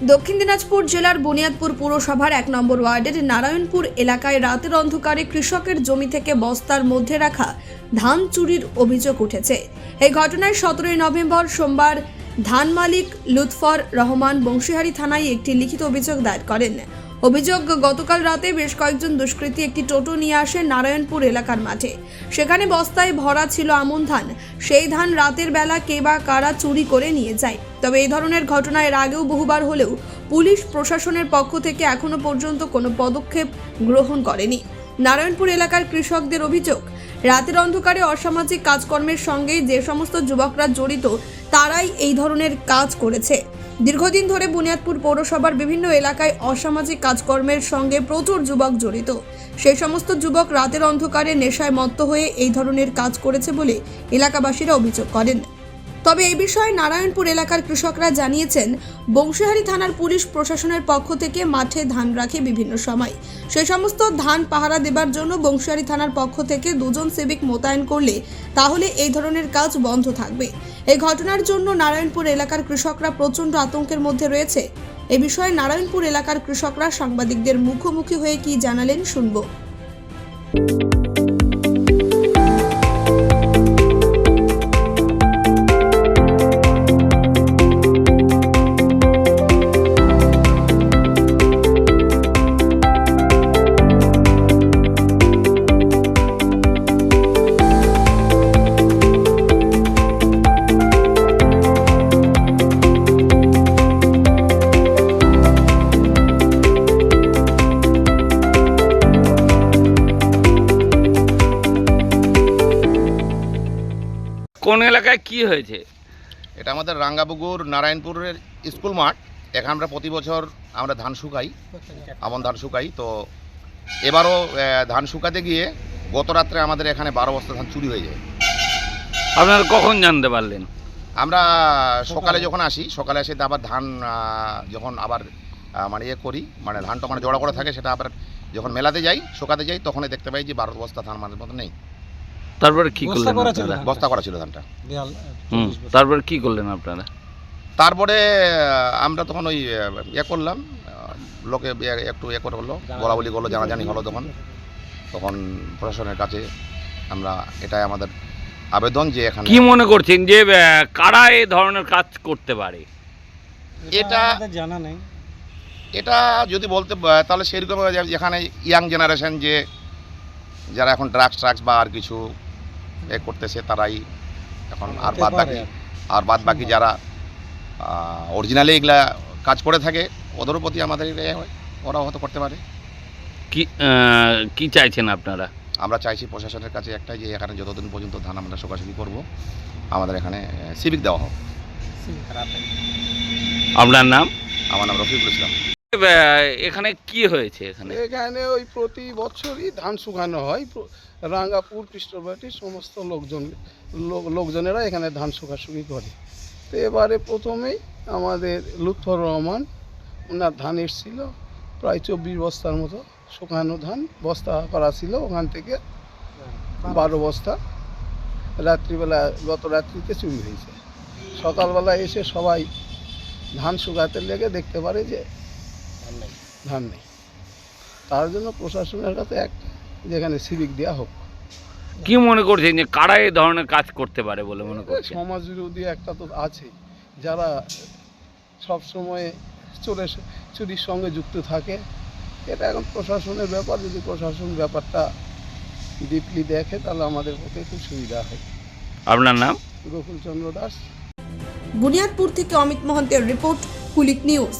দক্ষিণ দিনাজপুর জেলার বুনিয়াদপুর পুরসভার এক নম্বর ওয়ার্ডের নারায়ণপুর এলাকায় রাতের অন্ধকারে কৃষকের জমি থেকে বস্তার মধ্যে রাখা ধান চুরির অভিযোগ উঠেছে। এই ঘটনায় সতেরোই নভেম্বর সোমবার ধান মালিক লুৎফর রহমান বংশীহারি থানায় একটি লিখিত অভিযোগ দায়ের করেন। অভিযোগ, গতকাল রাতে বেশ কয়েকজন দুষ্কৃতী একটি টোটো নিয়ে আসে নারায়ণপুর এলাকার মাঠে। সেখানে বস্তায় ভরা ছিল আমন ধান। সেই ধান রাতের বেলা কে বা কারা চুরি করে নিয়ে যায়। তবে এই ধরনের ঘটনা এর আগেও বহুবার হলেও পুলিশ প্রশাসনের পক্ষ থেকে এখনও পর্যন্ত কোনো পদক্ষেপ গ্রহণ করেনি। নারায়ণপুর এলাকার কৃষকদের অভিযোগ, রাতের অন্ধকারে অসামাজিক কাজকর্মের সঙ্গে যে সমস্ত যুবকরা জড়িত, তারাই এই ধরনের কাজ করেছে। দীর্ঘদিন ধরে বুনিয়াদপুর পৌরসভার বিভিন্ন এলাকায় অসামাজিক কাজকর্মের সঙ্গে প্রচুর যুবক জড়িত। সেই সমস্ত যুবক রাতের অন্ধকারে নেশায় মত্ত হয়ে এই ধরনের কাজ করেছে বলে এলাকাবাসীরা অভিযোগ করেন। তবে এ বিষয়ে নারায়ণপুর এলাকার কৃষকরা জানিয়েছেন, বংশীহারি থানার পুলিশ প্রশাসনের পক্ষ থেকে মাঠে ধান রাখে বিভিন্ন সময়। সেই সমস্ত ধান পাহারা দেবার জন্য বংশীহারি থানার পক্ষ থেকে দুজন সিভিক মোতায়েন করলে তাহলে এই ধরনের কাজ বন্ধ থাকবে। এই ঘটনার জন্য নারায়ণপুর এলাকার কৃষকরা প্রচণ্ড আতঙ্কের মধ্যে রয়েছে। এ বিষয়ে নারায়ণপুর এলাকার কৃষকরা সাংবাদিকদের মুখোমুখি হয়ে কি জানালেন শুনব। কোন এলাকায় কি হয়েছে? এটা আমাদের রাঙ্গাপুকুর নারায়ণপুরের স্কুল মাঠ। এখানে আমরা প্রতি বছর আমরা ধান শুকাই আমন ধান শুকাই। তো এবারও ধান শুকাতে গিয়ে গত রাত্রে আমাদের এখানে বারো বস্তা ধান চুরি হয়ে যায়। আপনারা কখন জানতে পারলেন? আমরা সকালে যখন আসি সকালে এসে আবার ধান যখন আবার মানে ইয়ে করি মানে ধানটা মানে জড়া করে থাকে সেটা আবার যখন মেলাতে যাই শুকাতে যাই তখনই দেখতে পাই যে বারো বস্তা ধান আমাদের মতো নেই। তারপরে কি করলেন করা ছিল আপনারা বস্তা করা ছিল ধানটা। হুম তারপরে কি করলেন আপনারা? তারপরে আমরা তখন ওই ইয়ে করলাম লোকে ইয়ে- একটু ইয়ে করে হলো বলা বলি করল জানাজানি হলো তখন। তখন প্রশাসনের কাছে আমরা এটাই আমাদের আবেদন যে এখানে কি মনে করছেন যে কারা এই ধরনের কাজ করতে পারে? এটা- জানা নেই। এটা যদি বলতে তাহলে সেরকম যেখানে ইয়াং জেনারেশন যে যারা এখন ড্রাগস ট্রাগস বা আর কিছু এ করতেছে তারাই এখন আর বাদ বাকি আর। বাদ বাকি যারা অরিজিনালি এগুলা কাজ করে থাকে ওদের প্রতি আমাদের এ হয়, ওরাও হয়তো করতে পারে। কি কি চাইছেন আপনারা? আমরা চাইছি প্রশাসনের কাছে একটাই যে এখানে যতদিন পর্যন্ত ধান আমরা শোকাশুকি করব আমাদের এখানে সিভিক দেওয়া হোক। আপনার নাম? আমার নাম রফিকুল ইসলাম। এখানে কি হয়েছে এখানে? এখানে ওই প্রতি বছরই ধান শুকানো হয়। প্র- রাঙ্গাপুর কৃষ্ণবাটির সমস্ত লোকজন লোকজনেরা এখানে ধান শুকাশুকি করে। তো এবারে প্রথমেই আমাদের লুৎফর রহমান, ওনার ধান এসছিল, প্রায় চব্বিশ বস্তার মতো শুকানো ধান, বস্তা করা ছিল ওখান থেকে। বারো বস্তা। রাত্রিবেলা, গত রাত্রিতে চুরি হয়েছে। সকালবেলা এসে সবাই ধান শুকাতে লেগে দেখতে পারে যে ধান নেই। তার জন্য প্রশাসনের কাছে একটা যেখানে সিভিক দেওয়া হোক। কি মনে করছেন যে কারা এই ধরনের কাজ করতে পারে বলে মনে করছেন? সমাজ বিরোধী একটা তো আছে যারা সব সময় চোরের চুরির সঙ্গে যুক্ত থাকে। এটা এখন প্রশাসনের ব্যাপার যদি প্রশাসন ব্যাপারটা ডিপলি দেখে তাহলে আমাদের পক্ষে খুব সুবিধা হয়। আপনার নাম? গোকুলচন্দ্র দাস। বুনিয়াদপুর থেকে অমিত মহন্তের রিপোর্ট কুলিক নিউজ।